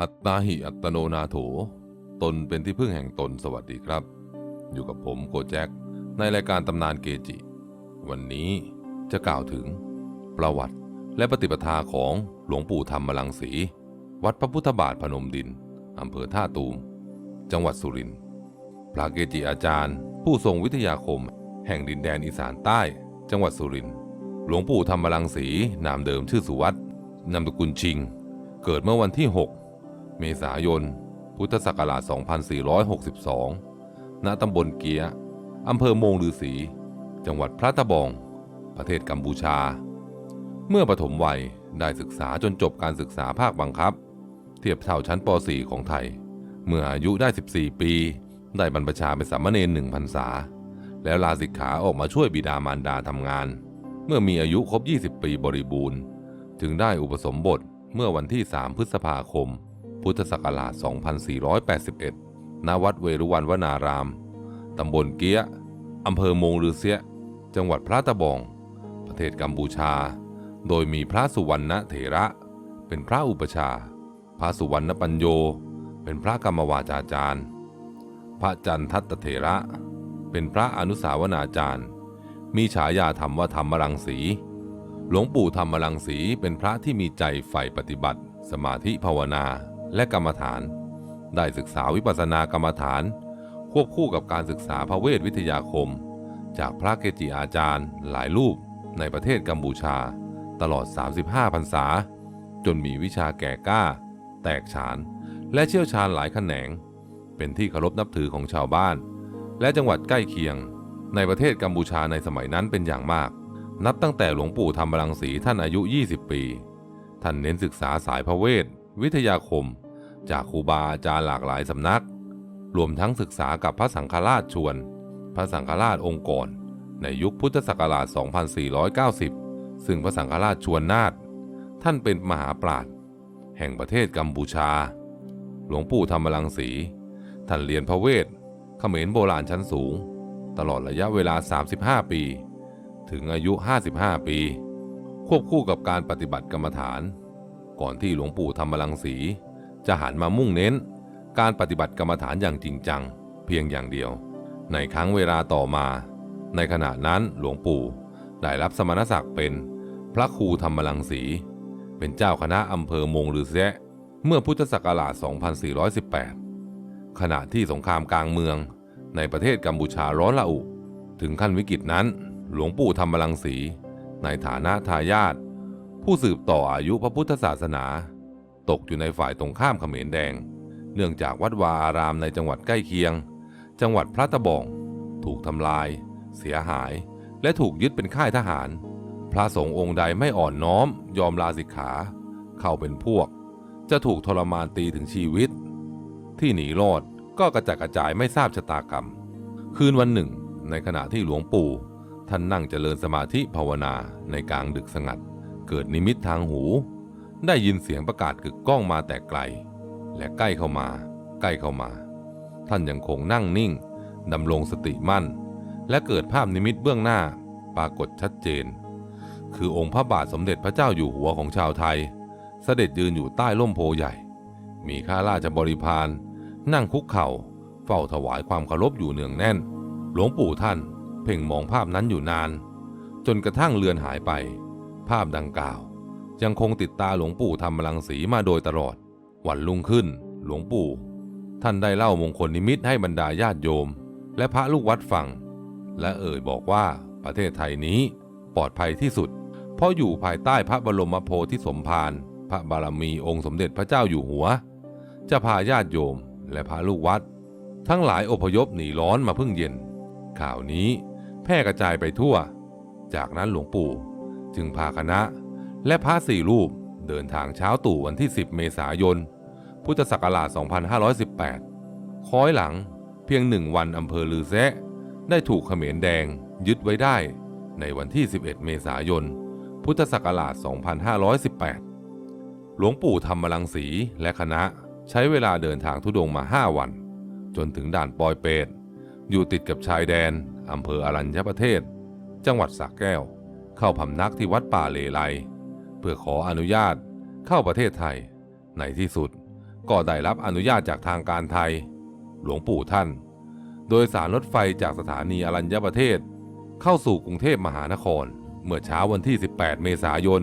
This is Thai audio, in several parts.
อัตตาหิอัตโนนาโถ ตนเป็นที่พึ่งแห่งตนสวัสดีครับ อยู่กับผมโกแจ็ค ในรายการตำนานเกจิ วันนี้จะกล่าวถึง ประวัติและปฏิปทาของหลวงปู่ธรรมลังสี วัดพระพุทธบาทพนมดินอำเภอท่าตูม จังหวัดสุรินทร์พระเกจิอาจารย์ ผู้ทรงวิทยาคม แห่งดินแดนอีสานใต้ จังหวัดสุรินทร์หลวงปู่ธรรมลังสีนามเดิมชื่อสุวัตนามตกุลชิง เกิดเมื่อวันที่ 6 เมษายน พุทธศักราช 2462 ณ ตำบลเกียอำเภอโมงลือศรีจังหวัดพระตะบอง ประเทศกัมพูชา เมื่อปฐมวัยได้ศึกษาจนจบการศึกษาภาคบังคับ เทียบเท่าชั้นป .4 ของไทย เมื่ออายุได้ 14 ปี ได้บรรพชาเป็นสามเณรหนึ่งพรรษา แล้วลาสิกขาออกมาช่วยบิดามารดาทำงาน เมื่อมีอายุครบ 20 ปีบริบูรณ์จึงได้อุปสมบทเมื่อวันที่ 3 พฤษภาคม พุทธศักราช 2481 ณ วัดเวรุวันวนาราม ตำบลเกี้ย อำเภอมงลือเสีย จังหวัดพระตะบอง ประเทศกัมพูชา โดยมีพระสุวรรณเถระ เป็นพระอุปชา พระสุวรรณปัญโย เป็นพระกรรมวาจาจารย์ พระจันทัตเถระ เป็นพระอนุสาวนาจารย์ มีฉายาธรรมว่าธรรมรังสี หลวงปู่ธรรมรังสีเป็นพระที่มีใจใฝ่ปฏิบัติ สมาธิภาวนา และกรรมฐาน ได้ศึกษาวิปัสสนากรรมฐาน ควบคู่กับการศึกษาพระเวทวิทยาคม จากพระเกจิอาจารย์ หลายรูปในประเทศกัมพูชา ตลอด 35พรรษา จนมีวิชาแก่กล้า แตกฉาน และเชี่ยวชาญหลายแขนง เป็นที่เคารพนับถือของชาวบ้าน และจังหวัดใกล้เคียง ในประเทศกัมพูชาในสมัยนั้นเป็นอย่างมาก นับตั้งแต่หลวงปู่ธรรมรังสีท่านอายุ 20 ปี ท่านเน้นศึกษาสายพระเวท วิทยาคม จากครูบาอาจารย์หลากหลายสำนัก รวมทั้งศึกษากับพระสังฆราชชวน พระสังฆราชองค์ก่อนในยุคพุทธศักราช 2490 ซึ่งพระสังฆราชชวนนาถท่านเป็นมหาปราชญ์แห่งประเทศกัมพูชา หลวงปู่ธรรมรังสี ท่านเรียนพระเวทเขมรโบราณชั้นสูง ตลอดระยะเวลา 35 ปี ถึงอายุ 55 ปี ควบคู่กับการปฏิบัติกรรมฐาน ก่อนที่หลวงปู่ธรรมรังสี จะหันมามุ่งเน้น การปฏิบัติกรรมฐานอย่างจริงจัง เพียงอย่างเดียว ในครั้งเวลาต่อมา ในขณะนั้นหลวงปู่ได้รับสมณศักดิ์เป็น พระครูธรรมรังสี เป็นเจ้าคณะอำเภอมงลือแซะเมื่อพุทธศักราช 2418 ขณะที่สงครามกลางเมืองในประเทศกัมพูชาร้อนระอุ ถึงขั้นวิกฤตนั้น หลวงปู่ธรรมรังสี ในฐานะทายาท ผู้สืบต่ออายุพระพุทธศาสนา ตกอยู่ในฝ่ายตรงข้ามเขมรแดง เนื่องจากวัดวาอารามในจังหวัดใกล้เคียง จังหวัดพระตะบอง ถูกทำลาย เสียหาย และถูกยึดเป็นค่ายทหาร พระสงฆ์องค์ใดไม่อ่อนน้อม ยอมลาสิกขา เข้าเป็นพวก จะถูกทรมานตีถึงชีวิต ที่หนีรอดก็กระจัดกระจายไม่ทราบชะตากรรม คืนวันหนึ่ง ในขณะที่หลวงปู่ท่านนั่งเจริญสมาธิภาวนาในกลางดึกสงัด เกิดนิมิตทางหู ได้ยินเสียงประกาศกึกก้องมาแต่ไกล และใกล้เข้ามา ใกล้เข้ามา ท่านยังคงนั่งนิ่งดำรงสติมั่น และเกิดภาพนิมิตเบื้องหน้าปรากฏชัดเจน คือองค์พระบาทสมเด็จพระเจ้าอยู่หัวของชาวไทย เสด็จยืนอยู่ใต้ร่มโพใหญ่ มีข้าราชบริพารนั่งคุกเข่า เฝ้าถวายความเคารพอยู่เนืองแน่น หลวงปู่ท่านเพ่งมองภาพนั้นอยู่นาน จนกระทั่งเลือนหายไป ภาพดังกล่าว ยังคงติดตาหลวงปู่ทำรังสีมาโดยตลอด วันรุ่งขึ้น หลวงปู่ ท่านได้เล่ามงคลนิมิตให้บรรดาญาติโยม และพระลูกวัดฟัง และเอ่ยบอกว่าประเทศไทยนี้ปลอดภัยที่สุด เพราะอยู่ภายใต้พระบรมโพธิสมภารพระบารมีองค์สมเด็จพระเจ้าอยู่หัว จะพาญาติโยมและพระลูกวัด ทั้งหลายอพยพหนีร้อนมาพึ่งเย็น ข่าวนี้แพร่กระจายไปทั่ว จากนั้นหลวงปู่ จึงพาคณะและพระสี่รูปเดินทางเช้าตู่วันที่ 10 เมษายน พุทธศักราช 2518 ค้อยหลังเพียงหนึ่งวันอำเภอลือแซะ ได้ถูกเขมรแดงยึดไว้ได้ในวันที่ 11 เมษายน พุทธศักราช 2518 หลวงปู่ธรรมรังสีและคณะใช้เวลาเดินทางทุดงมา 5 วัน จนถึงด่านปอยเปตอยู่ติดกับชายแดนอำเภออรัญญประเทศ จังหวัดสระแก้ว เข้าพำนักที่วัดป่าเลไลเพื่อขออนุญาตเข้าประเทศไทย ในที่สุดก็ได้รับอนุญาตจากทางการไทย หลวงปู่ท่าน โดยสารรถไฟจากสถานีอรัญญประเทศ เข้าสู่กรุงเทพมหานคร เมื่อเช้าวันที่ 18 เมษายน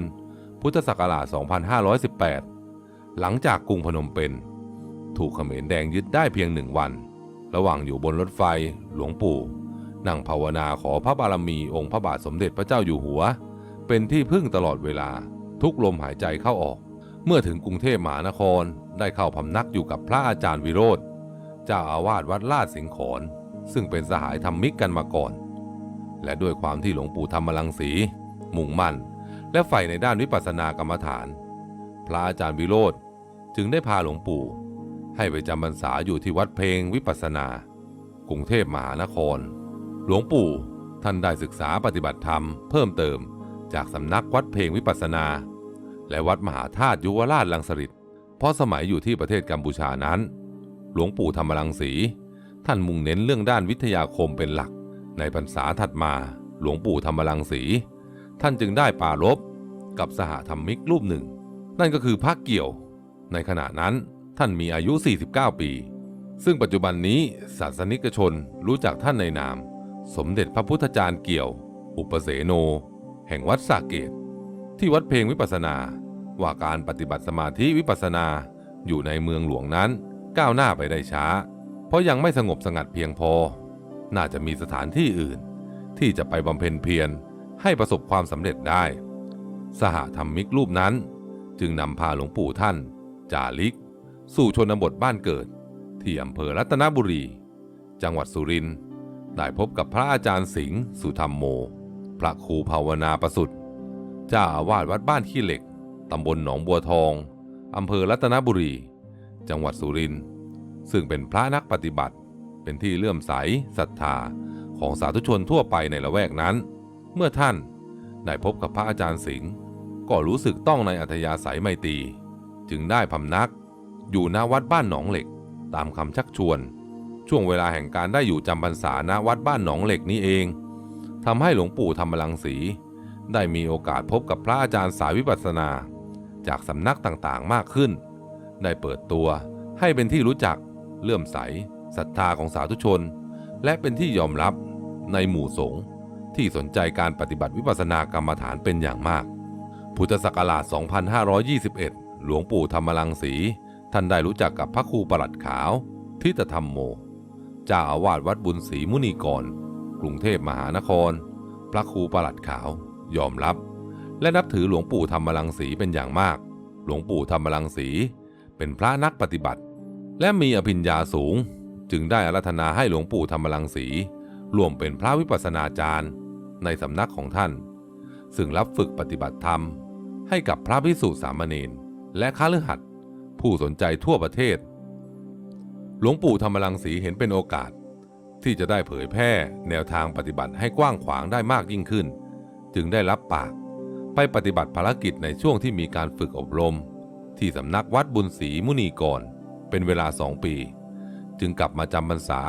พุทธศักราช 2518 หลังจากกรุงพนมเปญถูกเขมรแดงยึดได้เพียงหนึ่งวัน ระหว่างอยู่บนรถไฟหลวงปู่ นั่งภาวนาขอพระบารมีองค์พระบาทสมเด็จพระเจ้าอยู่หัว เป็นที่พึ่งตลอดเวลาทุกลมหายใจเข้าออก เมื่อถึงกรุงเทพมหานครได้เข้าพำนักอยู่กับพระอาจารย์วิโรธเจ้าอาวาสวัดลาดสิงห์ขอนซึ่งเป็นสหายธรรมิกกันมาก่อน และด้วยความที่หลวงปู่ธรรมลังสี มุ่งมั่น และใฝ่ในด้านวิปัสสนากรรมฐาน พระอาจารย์วิโรธจึงได้พาหลวงปู่ ให้ไปจำพรรษาอยู่ที่วัดเพลงวิปัสสนา กรุงเทพมหานคร หลวงปู่ท่านได้ศึกษาปฏิบัติธรรมเพิ่มเติมจากสำนักวัดเพลงวิปัสนา และวัดมหาธาตุยุวราชลังสฤษเพราะสมัยอยู่ที่ประเทศกัมพูชานั้น หลวงปู่ธรรมลังสี ท่านมุ่งเน้นเรื่องด้านวิทยาคมเป็นหลัก ในพรรษาถัดมาหลวงปู่ธรรมลังสี ท่านจึงได้ปารบกับสหธรรมิกรูปหนึ่ง นั่นก็คือพระเกี่ยว ในขณะนั้นท่านมีอายุ 49 ปี ซึ่งปัจจุบันนี้ศาสนิกชนรู้จักท่านในนาม สมเด็จพระพุทธจารย์เกี่ยว อุปเสโน แห่งวัดสาเกต ที่วัดเพลงวิปัสนา ว่าการปฏิบัติสมาธิวิปัสนาอยู่ในเมืองหลวงนั้นก้าวหน้าไปได้ช้า เพราะยังไม่สงบสงัดเพียงพอ น่าจะมีสถานที่อื่น ที่จะไปบำเพ็ญเพียรให้ประสบความสำเร็จได้ สหธรรมิกรูปนั้น จึงนำพาหลวงปู่ท่าน จาริก สู่ชนบทบ้านเกิด ที่อำเภอรัตนบุรี จังหวัดสุรินทร์ ได้พบกับพระอาจารย์สิงห์สุธรรมโม พระครูภาวนาประสุทธิ์เจ้าอาวาสวัดบ้านขี้เหล็ก ตำบลหนองบัวทอง อำเภอรัตนบุรี จังหวัดสุรินทร์ซึ่งเป็นพระนักปฏิบัติ เป็นที่เลื่อมใสศรัทธาของสาธุชนทั่วไปในละแวกนั้น เมื่อท่านได้พบกับพระอาจารย์สิงห์ก็รู้สึกต้องในอัธยาศัยไมตรีจึงได้พำนักอยู่ณวัดบ้านหนองเหล็กตามคำชักชวน ช่วงเวลาแห่งการได้อยู่จำพรรษาณวัดบ้านหนองเหล็กนี้เองทำให้หลวงปู่ธรรมลังสีได้มีโอกาสพบกับพระอาจารย์สายวิปัสสนา จากสำนักต่างๆมากขึ้น ได้เปิดตัวให้เป็นที่รู้จักเลื่อมใสศรัทธาของสาธุชน และเป็นที่ยอมรับในหมู่สงฆ์ที่สนใจการปฏิบัติวิปัสสนากรรมฐานเป็นอย่างมาก พุทธศักราช 2521 หลวงปู่ธรรมลังสี ท่านได้รู้จักกับพระครูประหลัดขาว ทิตธรรมโม จ้าอาวาสวัดบุญศรีมุนีกร กรุงเทพมหานคร พระครูประหลัดขาวยอมรับ และนับถือหลวงปู่ธรรมลังสีเป็นอย่างมาก หลวงปู่ธรรมลังสีเป็นพระนักปฏิบัติ และมีอภิญญาสูง จึงได้อารัธนาให้หลวงปู่ธรรมลังสีร่วมเป็นพระวิปัสสนาจารย์ ในสำนักของท่าน ซึ่งรับฝึกปฏิบัติธรรม ให้กับพระภิกษุสามเณรและข้าฤหัสถ์ผู้สนใจทั่วประเทศ หลวงปู่ธรรมลังสีเห็นเป็นโอกาส ที่จะได้เผยแพร่แนวทางปฏิบัติให้กว้างขวางได้มากยิ่งขึ้น จึงได้รับปาก ไปปฏิบัติภารกิจในช่วงที่มีการฝึกอบรม ที่สำนักวัดบุญศรีมุนีกร เป็นเวลาสองปี จึงกลับมาจำพรรษา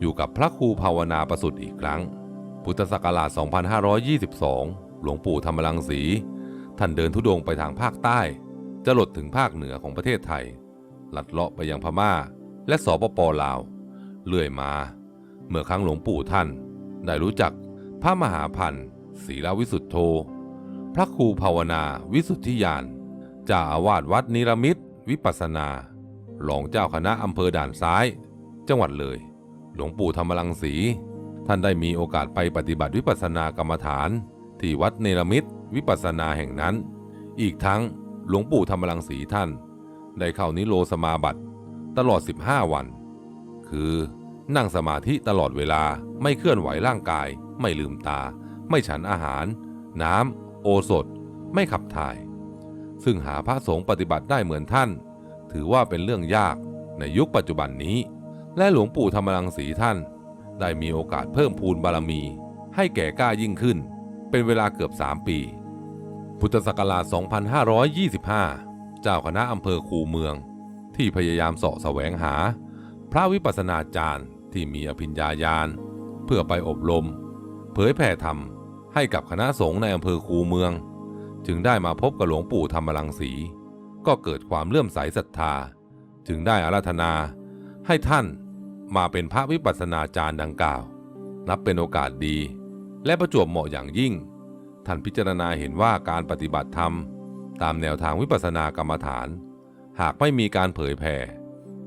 อยู่กับพระครูภาวนาประสุทธิ์อีกครั้ง พุทธศักราช 2522 หลวงปู่ธรรมลังสีท่านเดินทุดงไปทางภาคใต้ จะหลดถึงภาคเหนือของประเทศไทย ลัดเลาะไปยังพม่า และสปปลาว เลื่อยมา เมื่อครั้งหลวงปู่ท่าน ได้รู้จักพระมหาพันธ์ศรีลวิสุทธโธ พระครูภาวนาวิสุทธิยานจ้าอาวาสวัดนิรมิตวิปัสนารองเจ้าคณะอำเภอด่านซ้าย จังหวัดเลย หลวงปู่ธรรมลังสี ท่านได้มีโอกาสไปปฏิบัติวิปัสสนากรรมฐาน ที่วัดเนรมิตวิปัสสนาแห่งนั้น อีกทั้งหลวงปู่ธรรมลังสีท่าน ได้เข้านิโรสมาบัติ ตลอด 15 วัน คือนั่งสมาธิตลอดเวลาไม่เคลื่อนไหวร่างกาย ไม่ลืมตา ไม่ฉันอาหาร น้ำ โอสถ ไม่ขับถ่าย ซึ่งหาพระสงฆ์ปฏิบัติได้เหมือนท่าน ถือว่าเป็นเรื่องยากในยุคปัจจุบันนี้ และหลวงปู่ธรรมรังสีท่าน ได้มีโอกาสเพิ่มพูนบารมี ให้แก่กล้ายิ่งขึ้น เป็นเวลาเกือบ 3 ปี พุทธศักราช 2525 เจ้าคณะอำเภอคูเมือง ที่พยายามเสาะแสวงหา พระวิปัสสนาจารย์ที่มีอภิญญาญาณ เพื่อไปอบรม เผยแผ่ธรรมให้กับคณะสงฆ์ในอำเภอคูเมือง จึงได้มาพบกับหลวงปู่ธรรมรังสี ก็เกิดความเลื่อมใสศรัทธา จึงได้อาราธนา ให้ท่านมาเป็นพระวิปัสสนาจารย์ดังกล่าว นับเป็นโอกาสดี และประจวบเหมาะอย่างยิ่ง ท่านพิจารณาเห็นว่าการปฏิบัติธรรม ตามแนวทางวิปัสสนากรรมฐาน หากไม่มีการเผยแผ่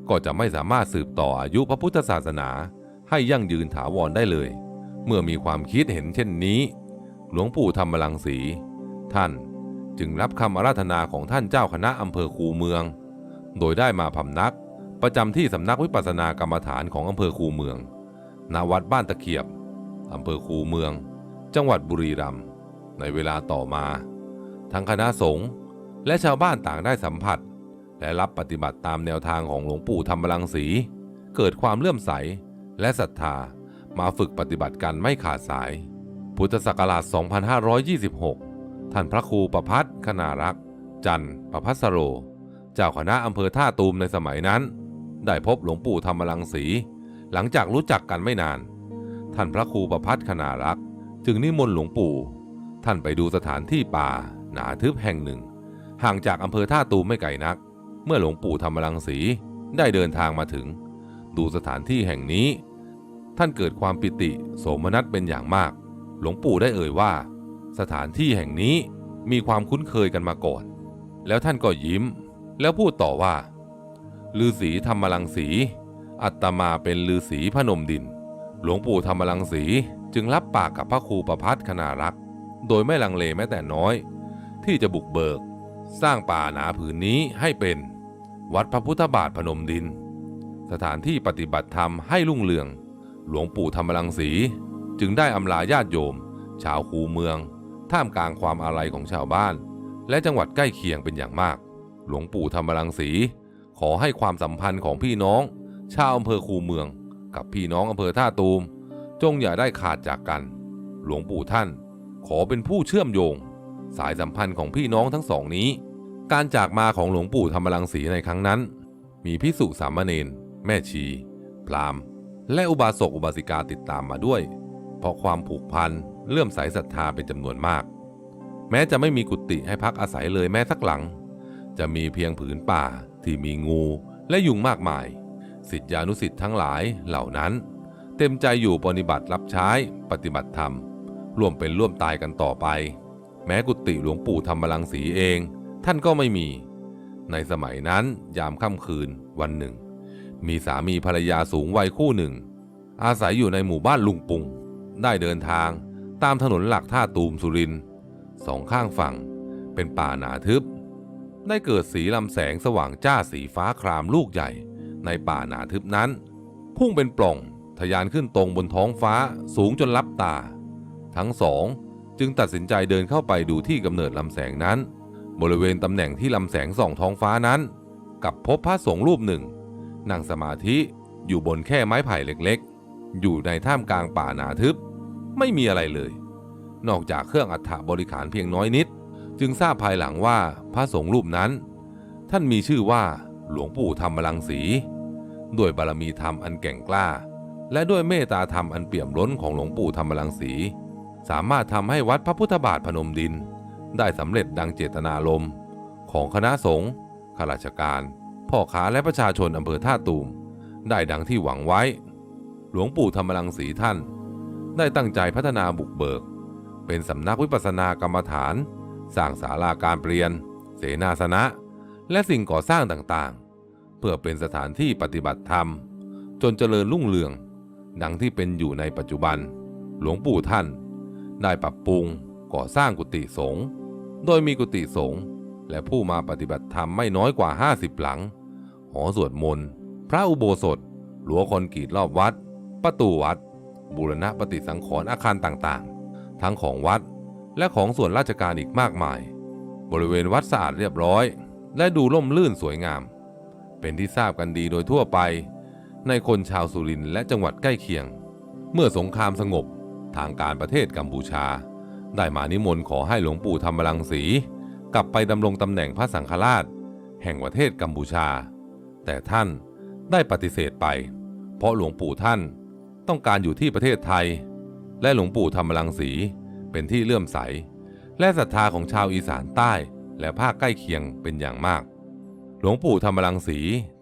ก็จะไม่สามารถสืบต่ออายุพระพุทธศาสนาให้ยั่งยืนถาวรได้เลย เมื่อมีความคิดเห็นเช่นนี้ หลวงปู่ธรรมลังสี ท่านจึงรับคำอาราธนาของท่านเจ้าคณะอำเภอคูเมือง โดยได้มาพำนักประจำที่สำนักวิปัสสนากรรมฐานของอำเภอคูเมืองณวัดบ้านตะเขียบอำเภอคูเมือง จังหวัดบุรีรัมย์ในเวลาต่อมา ทั้งคณะสงฆ์และชาวบ้านต่างได้สัมผัส และรับปฏิบัติตามแนวทางของหลวงปู่ธรรมลังสี เกิดความเลื่อมใสและศรัทธามาฝึกปฏิบัติกันไม่ขาดสาย พุทธศักราช 2526 ท่านพระครูประพัฒคณารักษ์ จันทร์ประพัสโร เจ้าคณะอำเภอท่าตูมในสมัยนั้น ได้พบหลวงปู่ธรรมลังสี หลังจากรู้จักกันไม่นาน ท่านพระครูประพัฒคณารักษ์ จึงนิมนต์หลวงปู่ ท่านไปดูสถานที่ป่า หนาทึบแห่งหนึ่ง ห่างจากอำเภอท่าตูมไม่ไกลนัก เมื่อหลวงปู่ธรรมลังสีได้เดินทางมาถึง ดูสถานที่แห่งนี้ ท่านเกิดความปิติโสมนัสเป็นอย่างมาก หลวงปู่ได้เอ่ยว่า สถานที่แห่งนี้มีความคุ้นเคยกันมาก่อน แล้วท่านก็ยิ้ม แล้วพูดต่อว่าฤาษีธรรมลังสี อัตมาเป็นฤาษีพนมดิน หลวงปู่ธรรมลังสีจึงรับปากกับพระครูประพัฒคณารักษ์โดยไม่ลังเลแม้แต่น้อย ที่จะบุกเบิก สร้างป่าหนาผืนนี้ให้เป็น วัดพระพุทธบาทพนมดิน สถานที่ปฏิบัติธรรมให้รุ่งเรือง หลวงปู่ธรรมลังสี จึงได้อำลาญาติโยม ชาวคูเมือง ท่ามกลางความอาลัยของชาวบ้าน และจังหวัดใกล้เคียงเป็นอย่างมาก หลวงปู่ธรรมลังสี ขอให้ความสัมพันธ์ของพี่น้อง ชาวอำเภอคูเมือง กับพี่น้องอำเภอท่าตูม จงอย่าได้ขาดจากกัน หลวงปู่ท่าน ขอเป็นผู้เชื่อมโยง สายสัมพันธ์ของพี่น้องทั้งสองนี้ การจากมาของหลวงปู่ธรรมลังสีในครั้งนั้น มีพิสุสามเณรแม่ชี พรามและอุบาสกอุบาสิกาติดตามมาด้วย เพราะความผูกพันเลื่อมใสศรัทธาเป็นจำนวนมาก แม้จะไม่มีกุฏิให้พักอาศัยเลยแม้สักหลัง จะมีเพียงผืนป่าที่มีงูและยุงมากมายสิทธิานุสิทธิ์ทั้งหลายเหล่านั้น เต็มใจอยู่ปฏิบัติรับใช้ปฏิบัติธรรม ร่วมเป็นร่วมตายกันต่อไป แม้กุฏิหลวงปู่ธรรมลังสีเอง ท่านก็ไม่มี ในสมัยนั้นยามค่ำคืนวันหนึ่ง มีสามีภรรยาสูงวัยคู่หนึ่ง อาศัยอยู่ในหมู่บ้านลุงปุง ได้เดินทางตามถนนหลักท่าตูมสุรินสองข้างฝั่งเป็นป่าหนาทึบ ได้เกิดสีลำแสงสว่างจ้าสีฟ้าครามลูกใหญ่ ในป่าหนาทึบนั้น พุ่งเป็นปล่องทะยานขึ้นตรงบนท้องฟ้าสูงจนลับตา ทั้งสองจึงตัดสินใจเดินเข้าไปดูที่กำเนิดลำแสงนั้น บริเวณตำแหน่งที่ลำแสงส่องท้องฟ้านั้น กับพบพระสงฆ์รูปหนึ่ง นั่งสมาธิอยู่บนแค่ไม้ไผ่เล็กๆ อยู่ในท่ามกลางป่าหนาทึบ ไม่มีอะไรเลย นอกจากเครื่องอัฐบริขารเพียงน้อยนิด จึงทราบภายหลังว่าพระสงฆ์รูปนั้น ท่านมีชื่อว่าหลวงปู่ธรรมลังสี ด้วยบารมีธรรมอันแก่งกล้า และด้วยเมตตาธรรมอันเปี่ยมล้นของหลวงปู่ธรรมลังสี สามารถทำให้วัดพระพุทธบาทพนมดิน ได้สำเร็จดังเจตนารมณ์ของคณะสงฆ์ข้าราชการ พ่อค้าและประชาชนอำเภอท่าตูม ได้ดังที่หวังไว้ หลวงปู่ธรรมลังสีท่าน ได้ตั้งใจพัฒนาบุกเบิก เป็นสำนักวิปัสสนากรรมฐาน สร้างศาลาการเปลี่ยน เสนาสนะ และสิ่งก่อสร้างต่างๆ เพื่อเป็นสถานที่ปฏิบัติธรรม จนเจริญรุ่งเรือง ดังที่เป็นอยู่ในปัจจุบัน หลวงปู่ท่าน ได้ปรับปรุงก่อสร้างกุฏิสงฆ์ โดยมีกุฏิสงฆ์และผู้มาปฏิบัติธรรมไม่น้อยกว่า 50 หลัง หอสวดมนต์ พระอุโบสถ หลัวคอนกรีตรอบวัด ประตูวัด บูรณะปฏิสังขรณ์อาคารต่างๆ ทั้งของวัดและของส่วนราชการอีกมากมาย บริเวณวัดสะอาดเรียบร้อย และดูร่มรื่นสวยงาม เป็นที่ทราบกันดีโดยทั่วไป ในคนชาวสุรินทร์และจังหวัดใกล้เคียง เมื่อสงครามสงบทางการประเทศกัมพูชา ได้มานิมนต์ขอให้หลวงปู่ธรรมรังสี กลับไปดำรงตำแหน่งพระสังฆราช แห่งประเทศกัมพูชา แต่ท่านได้ปฏิเสธไป เพราะหลวงปู่ท่านต้องการอยู่ที่ประเทศไทย และหลวงปู่ธรรมรังสีเป็นที่เลื่อมใส และศรัทธาของชาวอีสานใต้และภาคใกล้เคียงเป็นอย่างมาก หลวงปู่ธรรมรังสี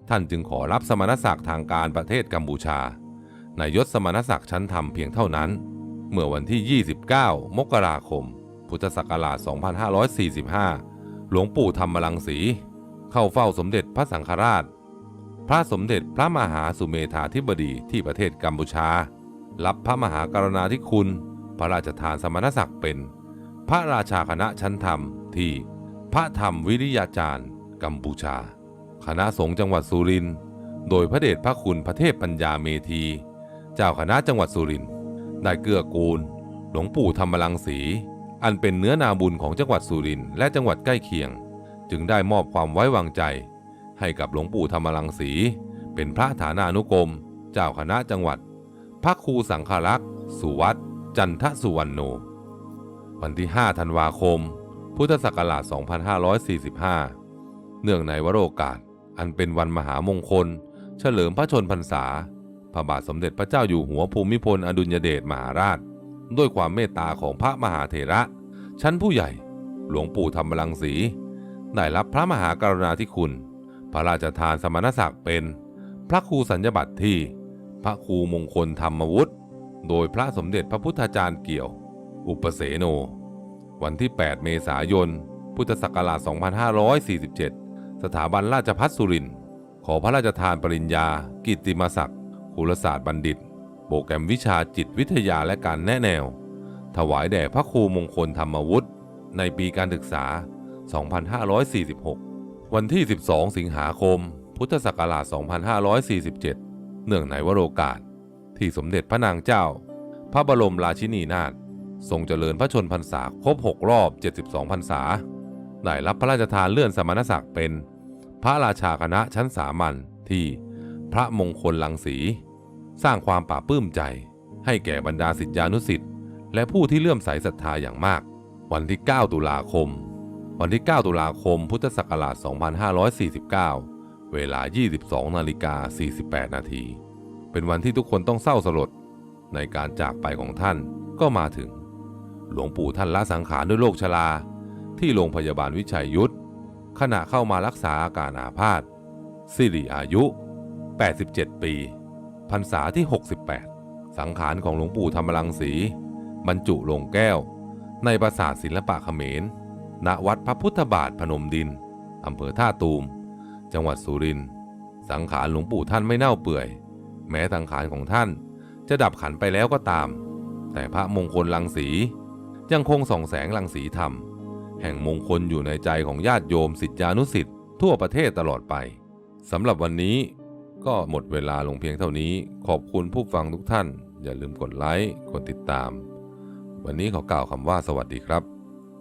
ท่านจึงขอรับสมณศักดิ์ทางการประเทศกัมพูชา ในยศสมณศักดิ์ชั้นธรรมเพียงเท่านั้น เมื่อวันที่ 29 มกราคม พุทธศักราช 2545 หลวงปู่ธรรมรังสี เข้าเฝ้าสมเด็จพระสังฆราช พระสมเด็จพระมหาสุเมธาธิบดีที่ประเทศกัมพูชา รับพระมหากรณาธิคุณ พระราชทานสมณศักดิ์เป็น พระราชาคณะชั้นธรรมที่พระธรรมวิริยาจารย์ กัมพูชา คณะสงฆ์จังหวัดสุรินทร์โดยพระเดชพระคุณพระเทพปัญญาเมธี เจ้าคณะจังหวัดสุรินทร์ ได้เกื้อกูล หลวงปู่ธรรมรังสี อันเป็นเนื้อนาบุญของจังหวัดสุรินทร์และจังหวัดใกล้เคียง จึงได้มอบความไว้วางใจ ให้กับหลวงปู่ธรรมรังสี เป็นพระฐานานุกรม เจ้าคณะจังหวัด พระครูสังฆรักษ์สุวัตจันทสุวรรณโน วันที่ 5 ธันวาคม พุทธศักราช 2545 เนื่องในวโรกาส อันเป็นวันมหามงคล เฉลิมพระชนพรรษา พระบาทสมเด็จพระเจ้าอยู่หัวภูมิพลอดุลยเดชมหาราช ด้วยความเมตตาของพระมหาเถระ ชั้นผู้ใหญ่ หลวงปู่ธรรมรังสี ได้รับพระมหากรุณาธิคุณ พระราชทานสมณศักดิ์เป็น พระครูสัญญบัตรที่ พระครูมงคลธรรมวุฒิโดยพระสมเด็จพระพุทธาจารย์เกี่ยว อุปเสโน วันที่ 8 เมษายน พุทธศักราช 2547 สถาบันราชพัฒสุรินทร์ขอพระราชทานปริญญา กิตติมศักดิ์ คุลศาสตร์บัณฑิต โปรแกรมวิชาจิตวิทยาและการแนะแนว ถวายแด่พระครูมงคลธรรมวุฒิในปีการศึกษา 2546 วันที่ 12 สิงหาคม พุทธศักราช 2547 เนื่องในวโรกาส ที่สมเด็จพระนางเจ้า พระบรมราชินีนาถทรงเจริญพระชนพรรษาครบ 6 รอบ 72 พรรษา ได้รับพระราชทานเลื่อนสมณศักดิ์เป็น พระราชาคณะชั้นสามัญที่พระมงคลลังสี สร้างความปลาปลื้มใจ ให้แก่บรรดาสิทธิานุสิทธิ์และผู้ที่เลื่อมใสศรัทธาอย่างมาก วันที่ 9 ตุลาคม วันที่ 9 ตุลาคม พุทธศักราช 2549 เวลา 22 นาฬิกา 48 นาที เป็นวันที่ทุกคนต้องเศร้าสลด ในการจากไปของท่านก็มาถึง หลวงปู่ท่านละสังขารด้วยโรคชรา ที่โรงพยาบาลวิชัยยุทธ ขณะเข้ามารักษาอาการอาพาธสิริอายุ 87 ปี พรรษาที่ 68 สังขารของหลวงปู่ธรรมรังสีบรรจุลงแก้ว ในปราสาทศิลปะเขมร ณ วัดพระพุทธบาทพนมดิน อำเภอท่าตูม จังหวัดสุรินทร์ สังขารหลวงปู่ท่านไม่เน่าเปื่อย แม้สังขารของท่านจะดับขันไปแล้วก็ตาม แต่พระมงคลลังสียังคงส่องแสงลังสีธรรม แห่งมงคลอยู่ในใจของญาติโยมสิทธิานุสิทธิ์ทั่วประเทศตลอดไปสำหรับวันนี้ ก็หมดเวลาลงเพียงเท่านี้ ขอบคุณผู้ฟังทุกท่าน อย่าลืมกดไลค์ กดติดตาม วันนี้ขอกล่าวคำว่าสวัสดีครับ